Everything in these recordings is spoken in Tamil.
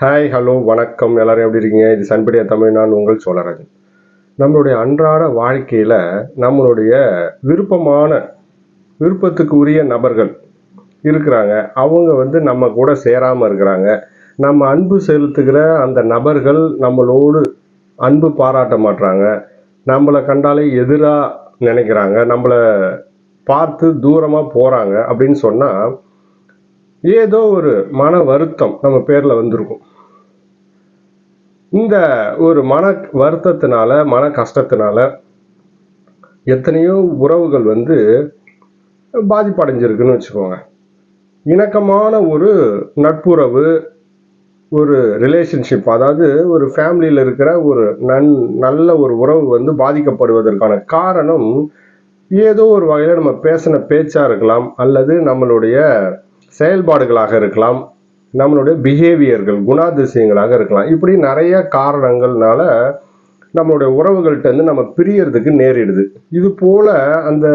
ஹாய் ஹலோ வணக்கம். எல்லோரும் எப்படி இருக்கீங்க? இது சண்படியா தமிழ் நான் உங்கள் சோழராஜன். நம்மளுடைய அன்றாட வாழ்க்கையில் நம்மளுடைய விருப்பமான விருப்பத்துக்கு உரிய நபர்கள் இருக்கிறாங்க. அவங்க வந்து நம்ம கூட சேராமல் இருக்கிறாங்க. நம்ம அன்பு செலுத்துகிற அந்த நபர்கள் நம்மளோடு அன்பு பாராட்ட மாட்டுறாங்க நம்மளை கண்டாலே எதிராக நினைக்கிறாங்க. நம்மளை பார்த்து தூரமாக போகிறாங்க அப்படின்னு சொன்னால் ஏதோ ஒரு மன வருத்தம் நம்ம பேரில் வந்திருக்கும். இந்த ஒரு மன வருத்தத்தினால மன கஷ்டத்தினால எத்தனையோ உறவுகள் வந்து பாதிப்படைஞ்சிருக்குன்னு வச்சுக்கோங்க. இணக்கமான ஒரு நட்புறவு ஒரு ரிலேஷன்ஷிப் அதாவது ஒரு ஃபேமிலியில் இருக்கிற ஒரு நன் நல்ல ஒரு உறவு வந்து பாதிக்கப்படுவதற்கான காரணம் ஏதோ ஒரு வகையில் நம்ம பேசின பேச்சாக இருக்கலாம் அல்லது நம்மளுடைய செயல்பாடுகளாக இருக்கலாம் நம்மளுடைய பிஹேவியர்கள் குணாதிசயங்களாக இருக்கலாம். இப்படி நிறைய காரணங்கள்னால நம்மளுடைய உறவுகள்கிட்ட இருந்து நம்ம பிரியறதுக்கு நேரிடுது. இது போல அந்த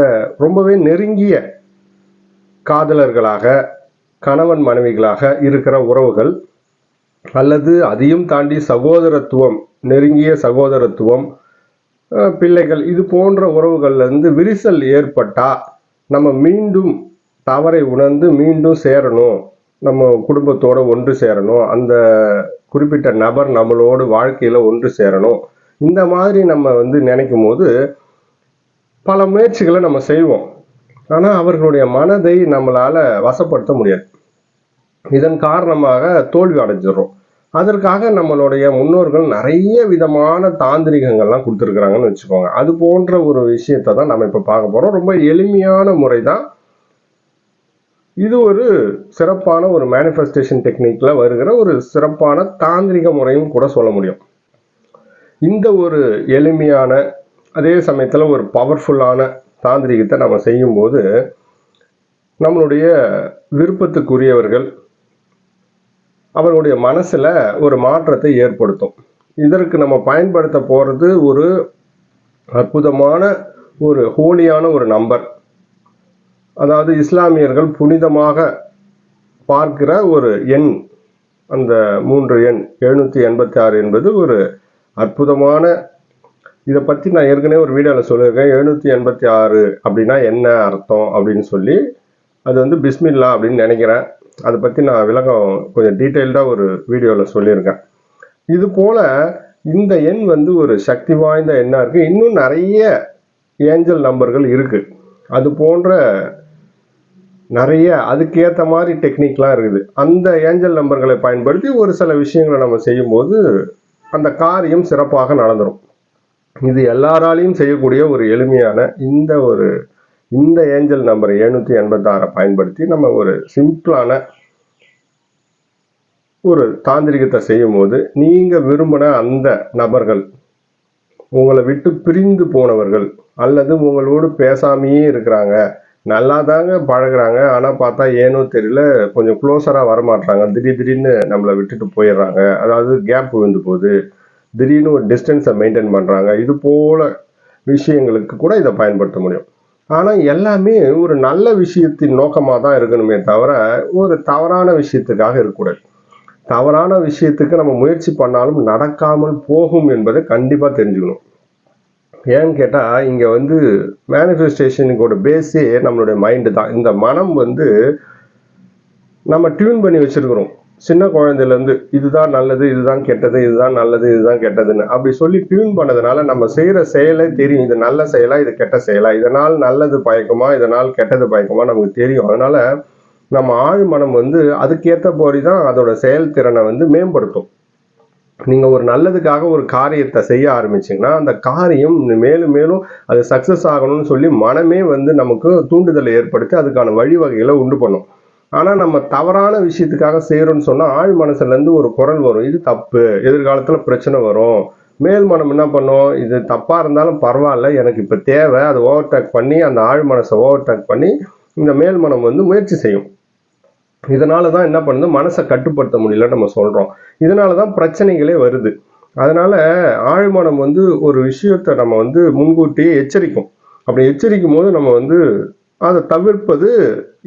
ரொம்பவே நெருங்கிய காதலர்களாக கணவன் மனைவிகளாக இருக்கிற உறவுகள் அல்லது அதையும் தாண்டி சகோதரத்துவம் நெருங்கிய சகோதரத்துவம் பிள்ளைகள் இது போன்ற உறவுகள்லேருந்து விரிசல் ஏற்பட்டால் நம்ம மீண்டும் தவறை உணர்ந்து மீண்டும் சேரணும். நம்ம குடும்பத்தோடு ஒன்று சேரணும். அந்த குறிப்பிட்ட நபர் நம்மளோடு வாழ்க்கையில் ஒன்று சேரணும். இந்த மாதிரி நம்ம வந்து நினைக்கும் போது பல முயற்சிகளை நம்ம செய்வோம். ஆனால் அவர்களுடைய மனதை நம்மளால் வசப்படுத்த முடியாது. இதன் காரணமாக தோல்வி அடைஞ்சிடுறோம். அதற்காக நம்மளுடைய முன்னோர்கள் நிறைய விதமான தாந்திரிகங்கள்லாம் கொடுத்துருக்குறாங்கன்னு வச்சுக்கோங்க. அது போன்ற ஒரு விஷயத்தை தான் நம்ம இப்போ பார்க்க போகிறோம் ரொம்ப எளிமையான முறை தான் இது ஒரு சிறப்பான ஒரு மேனிஃபெஸ்டேஷன் டெக்னிக்கில் வருகிற ஒரு சிறப்பான தாந்திரிக முறையும் கூட சொல்ல முடியும். இந்த ஒரு எளிமையான அதே சமயத்தில் ஒரு பவர்ஃபுல்லான தாந்திரிகத்தை நம்ம செய்யும்போது நம்மளுடைய விருப்பத்துக்குரியவர்கள் அவர்களுடைய மனசில் ஒரு மாற்றத்தை ஏற்படுத்தும். இதற்கு நம்ம பயன்படுத்த போகிறது ஒரு அற்புதமான ஒரு ஹோலியான ஒரு நம்பர். அதாவது இஸ்லாமியர்கள் புனிதமாக பார்க்கிற ஒரு எண் அந்த மூன்று எண் எழுநூற்றி எண்பத்தி ஆறு என்பது ஒரு அற்புதமான இதை பற்றி நான் ஏற்கனவே ஒரு வீடியோவில் சொல்லியிருக்கேன். எழுநூற்றி எண்பத்தி ஆறு அப்படின்னா என்ன அர்த்தம் அப்படின்னு சொல்லி அது வந்து பிஸ்மில்லா அப்படின்னு நினைக்கிறேன். அதை பற்றி நான் விளக்கம் கொஞ்சம் டீட்டெயில்டாக ஒரு வீடியோவில் சொல்லியிருக்கேன். இது போல் இந்த எண் வந்து ஒரு சக்தி வாய்ந்த எண்ணாக இருக்குது இன்னும் நிறைய ஏஞ்சல் நம்பர்கள் இருக்குது அது போன்ற நிறைய அதுக்கேற்ற மாதிரி டெக்னிக்லாம் இருக்குது. அந்த ஏஞ்சல் நம்பர்களை பயன்படுத்தி ஒரு சில விஷயங்களை நம்ம செய்யும்போது அந்த காரியம் சிறப்பாக நடந்துடும் இது எல்லாராலையும் செய்யக்கூடிய ஒரு எளிமையான இந்த ஒரு இந்த ஏஞ்சல் நம்பர் எழுநூற்றி எண்பத்தாறை பயன்படுத்தி நம்ம ஒரு சிம்பிளான ஒரு தாந்திரிகத்தை செய்யும்போது நீங்கள் விரும்பின அந்த நபர்கள் உங்களை விட்டு பிரிந்து போனவர்கள் அல்லது உங்களோடு பேசாமையே இருக்கிறாங்க நல்லா தாங்க பழகுறாங்க. ஆனால் பார்த்தா ஏனோ தெரியல கொஞ்சம் க்ளோஸராக வரமாட்றாங்க. திடீர் திடீர்னு நம்மளை விட்டுட்டு போயிடுறாங்க. அதாவது கேப் விழுந்து போகுது. திடீர்னு ஒரு டிஸ்டன்ஸை மெயின்டைன் பண்ணுறாங்க இது போல் விஷயங்களுக்கு கூட இதை பயன்படுத்த முடியும். ஆனால் எல்லாமே ஒரு நல்ல விஷயத்தின் நோக்கமாக தான் இருக்கணுமே தவிர ஒரு தவறான விஷயத்துக்காக இருக்கக்கூடாது. தவறான விஷயத்துக்கு நம்ம முயற்சி பண்ணாலும் நடக்காமல் போகும் என்பதை கண்டிப்பாக தெரிஞ்சுக்கணும். ஏன்னு கேட்டால் இங்கே வந்து மேனிஃபெஸ்டேஷனுக்கோட பேஸே நம்மளுடைய மைண்டு தான். இந்த மனம் வந்து நம்ம டியூன் பண்ணி வச்சிருக்கிறோம். சின்ன குழந்தையிலேருந்து இதுதான் நல்லது இதுதான் கெட்டது இதுதான் நல்லது இதுதான் கெட்டதுன்னு. அப்படி சொல்லி டியூன் பண்ணதுனால நம்ம செய்கிற செயலே தெரியும். இது நல்ல செயலா இது கெட்ட செயலா? இதனால் நல்லது பயக்குமா? இதனால் கெட்டது பயக்குமா நமக்கு தெரியும். அதனால் நம்ம ஆழ் மனம் வந்து அதுக்கேற்ற போரி தான் அதோட செயல்திறனை வந்து மேம்படுத்தும். நீங்கள் ஒரு நல்லதுக்காக ஒரு காரியத்தை செய்ய ஆரம்பிச்சிங்கன்னா அந்த காரியம் மேலும் மேலும் அது சக்ஸஸ் ஆகணும்னு சொல்லி மனமே வந்து நமக்கு தூண்டுதலை ஏற்படுத்தி அதுக்கான வழிவகைகளை உண்டு பண்ணும். ஆனால் நம்ம தவறான விஷயத்துக்காக செய்கிறோன்னு சொன்னால் ஆழ் மனசுலேருந்து ஒரு குரல் வரும். இது தப்பு. எதிர்காலத்தில் பிரச்சனை வரும். மேல் மனம் என்ன பண்ணும்? இது தப்பாக இருந்தாலும் பரவாயில்ல எனக்கு இப்போ தேவை. அதை ஓவர்டேக் பண்ணி அந்த ஆழ் மனசை ஓவர்டேக் பண்ணி இந்த மேல் மனம் வந்து முயற்சி செய்யும். இதனால தான் என்ன பண்ணுது? மனசை கட்டுப்படுத்த முடியல நம்ம சொல்கிறோம் இதனால தான் பிரச்சனைகளே வருது. அதனால ஆழ்மனம் வந்து ஒரு விஷயத்தை நம்ம வந்து முன்கூட்டியே எச்சரிக்கும். அப்படி எச்சரிக்கும் போது நம்ம வந்து அதை தவிர்ப்பது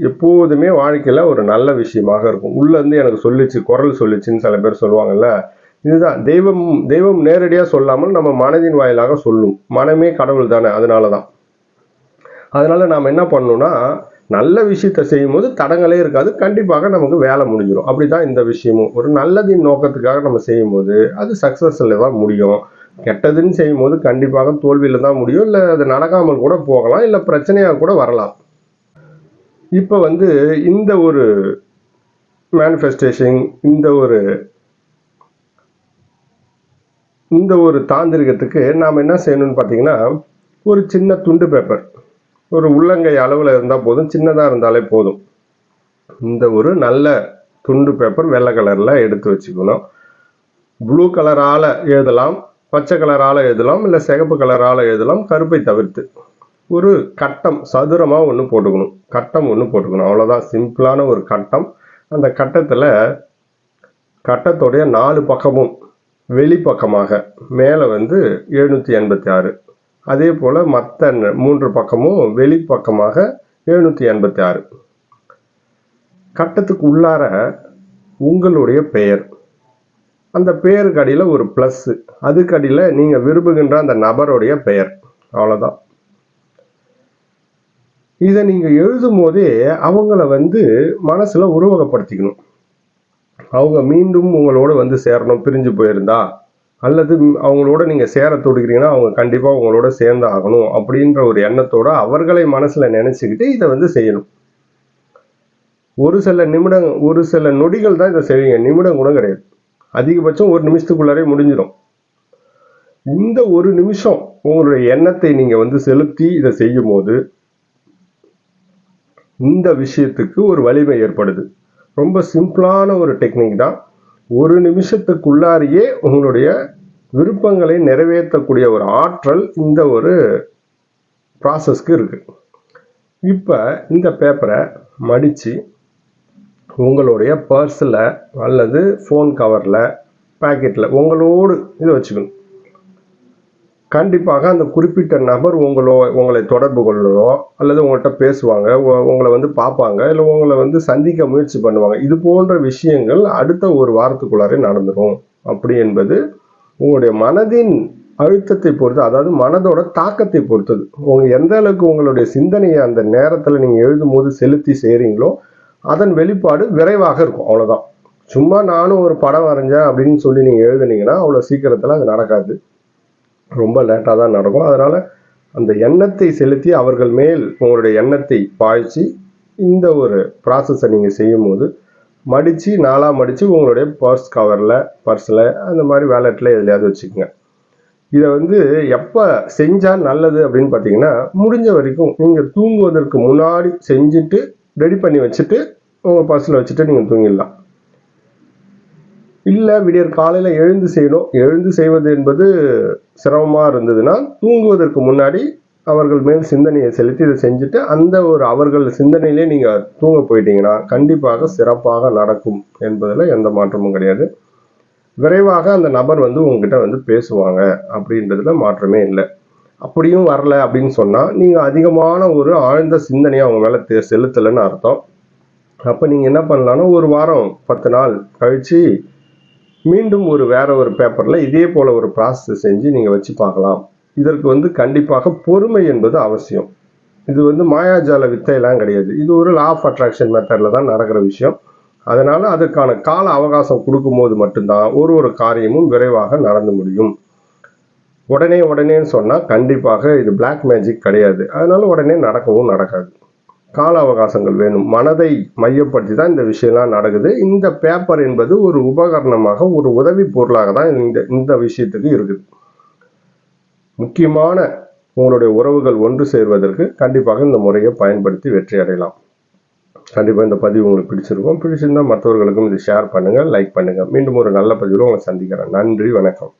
எப்போதுமே வாழ்க்கையில் ஒரு நல்ல விஷயமாக இருக்கும். உள்ளேருந்து எனக்கு சொல்லிச்சு குரல் சொல்லிச்சுன்னு சில பேர் சொல்லுவாங்கல்ல இதுதான். தெய்வம் தெய்வம் நேரடியாக சொல்லாமல் நம்ம மனதின் வாயிலாக சொல்லும். மனமே கடவுள் தானே அதனால தான் அதனால நாம் என்ன பண்ணணும்னா நல்ல விஷயத்தை செய்யும்போது தடங்களே இருக்காது. கண்டிப்பாக நமக்கு வேலை முடிஞ்சிடும் அப்படி தான் இந்த விஷயமும். ஒரு நல்லதின் நோக்கத்துக்காக நம்ம செய்யும்போது அது சக்ஸஸில் தான் முடியும். கெட்டதுன்னு செய்யும்போது கண்டிப்பாக தோல்வியில் தான் முடியும். இல்லை அது நடக்காமல் கூட போகலாம். இல்லை பிரச்சனையாக கூட வரலாம். இப்போ வந்து இந்த ஒரு மேனிஃபெஸ்டேஷன் இந்த ஒரு இந்த ஒரு தாந்திரிகத்துக்கு நாம் என்ன செய்யணும்னு பார்த்தீங்கன்னா ஒரு சின்ன துண்டு பேப்பர் ஒரு உள்ளங்கை அளவில் இருந்தால் போதும் சின்னதாக இருந்தாலே போதும். இந்த ஒரு நல்ல துண்டு பேப்பர் வெள்ளை கலரில் எடுத்து வச்சுக்கணும். ப்ளூ கலரால் எழுதலாம் பச்சை கலரால் எழுதலாம் இல்லை சிகப்பு கலரால் எழுதலாம் கருப்பை தவிர்த்து. ஒரு கட்டம் சதுரமாக ஒன்று போட்டுக்கணும். கட்டம் ஒன்று போட்டுக்கணும். அவ்வளோதான் சிம்பிளான ஒரு கட்டம். அந்த கட்டத்தில் கட்டத்துடைய நாலு பக்கமும் வெளிப்பக்கமாக மேலே வந்து எழுநூற்றி எண்பத்தி ஆறு. அதே போல் மற்ற மூன்று பக்கமும் வெளிப்பக்கமாக எழுநூற்றி எண்பத்தி ஆறு. கட்டத்துக்கு உள்ளார உங்களுடைய பெயர். அந்த பெயருக்கு அடியில் ஒரு ப்ளஸ்ஸு அதுக்கு அடியில் நீங்கள் விரும்புகின்ற அந்த நபருடைய பெயர். அவ்வளோதான் இதை நீங்கள் எழுதும் போதே அவங்கள வந்து மனசில் உருவகப்படுத்திக்கணும். அவங்க மீண்டும் உங்களோட வந்து சேரணும் பிரிஞ்சு போயிருந்தா. அல்லது அவங்களோட நீங்கள் சேர தொடுக்கிறீங்கன்னா அவங்க கண்டிப்பாக உங்களோட சேர்ந்து ஆகணும் அப்படின்ற ஒரு எண்ணத்தோட அவர்களை மனசில் நினச்சிக்கிட்டு இதை வந்து செய்யணும். ஒரு சில நிமிடம் ஒரு சில நொடிகள் தான் இதை செய்வீங்க. நிமிடம் கூட கிடையாது. அதிகபட்சம் ஒரு நிமிஷத்துக்குள்ளாரே முடிஞ்சிடும். இந்த ஒரு நிமிஷம் உங்களுடைய எண்ணத்தை நீங்கள் வந்து செலுத்தி இதை செய்யும் போது இந்த விஷயத்துக்கு ஒரு வலிமை ஏற்படுது. ரொம்ப சிம்பிளான ஒரு டெக்னிக் தான். ஒரு நிமிஷத்துக்குள்ளாரியே உங்களுடைய விருப்பங்களை நிறைவேற்றக்கூடிய ஒரு ஆற்றல் இந்த ஒரு ப்ராசஸ்க்கு இருக்குது இப்போ இந்த பேப்பரை மடித்து உங்களுடைய பர்ஸில் அல்லது ஃபோன் கவரில் பேக்கெட்டில் உங்களோடு இதை வச்சுக்கணும். கண்டிப்பாக அந்த குறிப்பிட்ட நபர் உங்களோ உங்களை தொடர்பு கொள்ளதோ அல்லது உங்கள்கிட்ட பேசுவாங்க உங்களை வந்து பார்ப்பாங்க இல்லை உங்களை வந்து சந்திக்க முயற்சி பண்ணுவாங்க. இது போன்ற விஷயங்கள் அடுத்த ஒரு வாரத்துக்குள்ளாரே நடந்துடும் அப்படி என்பது உங்களுடைய மனதின் அழுத்தத்தை பொறுத்து அதாவது மனதோட தாக்கத்தை பொறுத்தது. உங்க எந்த அளவுக்கு உங்களுடைய சிந்தனையை அந்த நேரத்தில் நீங்கள் எழுதும் போது செலுத்தி செய்கிறீங்களோ அதன் வெளிப்பாடு விரைவாக இருக்கும். அவ்வளோதான் சும்மா நானும் ஒரு படம் வரைஞ்சேன் அப்படின்னு சொல்லி நீங்கள் எழுதுனீங்கன்னா அவ்வளோ சீக்கிரத்தில் அது நடக்காது. ரொம்ப லேட்டாக தான் நடக்கும். அதனால் அந்த எண்ணத்தை செலுத்தி அவர்கள் மேல் உங்களுடைய எண்ணத்தை பாய்ச்சி இந்த ஒரு ப்ராசஸை நீங்கள் செய்யும்போது மடித்து நாளாக மடித்து உங்களுடைய பர்ஸ் கவரில் பர்ஸில் அந்த மாதிரி வேலெட்டில் எதுலையாவது வச்சுக்கோங்க. இதை வந்து எப்போ செஞ்சால் நல்லது அப்படின்னு பார்த்தீங்கன்னா முடிஞ்ச வரைக்கும் நீங்கள் தூங்குவதற்கு முன்னாடி செஞ்சுட்டு ரெடி பண்ணி வச்சுட்டு உங்கள் பர்ஸில் வச்சுட்டு நீங்கள் தூங்கிடலாம். இல்லை விடியற் காலையில் எழுந்து செய்யணும். எழுந்து செய்வது என்பது சிரமமாக இருந்ததுன்னா தூங்குவதற்கு முன்னாடி அவர்கள் மேல் சிந்தனையை செலுத்தி இதை செஞ்சுட்டு அந்த ஒரு அவர்கள் சிந்தனையிலே நீங்கள் தூங்க போயிட்டீங்கன்னா கண்டிப்பாக சிறப்பாக நடக்கும் என்பதில் எந்த மாற்றமும் கிடையாது. விரைவாக அந்த நபர் வந்து உங்ககிட்ட வந்து பேசுவாங்க அப்படின்றதுல மாற்றமே இல்லை. அப்படியும் வரல அப்படின்னு சொன்னால் நீங்கள் அதிகமான ஒரு ஆழ்ந்த சிந்தனையை அவங்க மேலே தே செலுத்தலைன்னு அர்த்தம். அப்போ நீங்கள் என்ன பண்ணலான்னா ஒரு வாரம் பத்து நாள் கழித்து மீண்டும் ஒரு வேற ஒரு பேப்பரில் இதே போல் ஒரு ப்ராசஸ் செஞ்சு நீங்கள் வச்சு பார்க்கலாம். இதற்கு வந்து கண்டிப்பாக பொறுமை என்பது அவசியம். இது வந்து மாயாஜால வித்தையெல்லாம் கிடையாது. இது ஒரு லா ஆஃப் அட்ராக்ஷன் மெத்தடில் தான் நடக்கிற விஷயம். அதனால் அதுக்கான கால அவகாசம் கொடுக்கும்போது மட்டும்தான் ஒரு ஒரு காரியமும் விரைவாக நடந்து முடியும். உடனே உடனேன்னு சொன்னால் கண்டிப்பாக இது பிளாக் மேஜிக் கிடையாது. அதனால உடனே நடக்கவும் நடக்காது. கால அவகாசங்கள் வேணும். மனதை மையப்படுத்தி தான் இந்த விஷயம்லாம் நடக்குது. இந்த பேப்பர் என்பது ஒரு உபகரணமாக ஒரு உதவி பொருளாக தான் இந்த இந்த விஷயத்துக்கு இருக்குது. முக்கியமான உங்களுடைய உறவுகள் ஒன்று சேர்வதற்கு கண்டிப்பாக இந்த முறையை பயன்படுத்தி வெற்றி அடையலாம். கண்டிப்பாக இந்த பதிவு உங்களுக்கு பிடிச்சிருக்கும். பிடிச்சிருந்தால் மற்றவர்களுக்கும் இதை ஷேர் பண்ணுங்கள் லைக் பண்ணுங்கள் மீண்டும் ஒரு நல்ல பதிவில் உங்களை சந்திக்கிறேன். நன்றி வணக்கம்.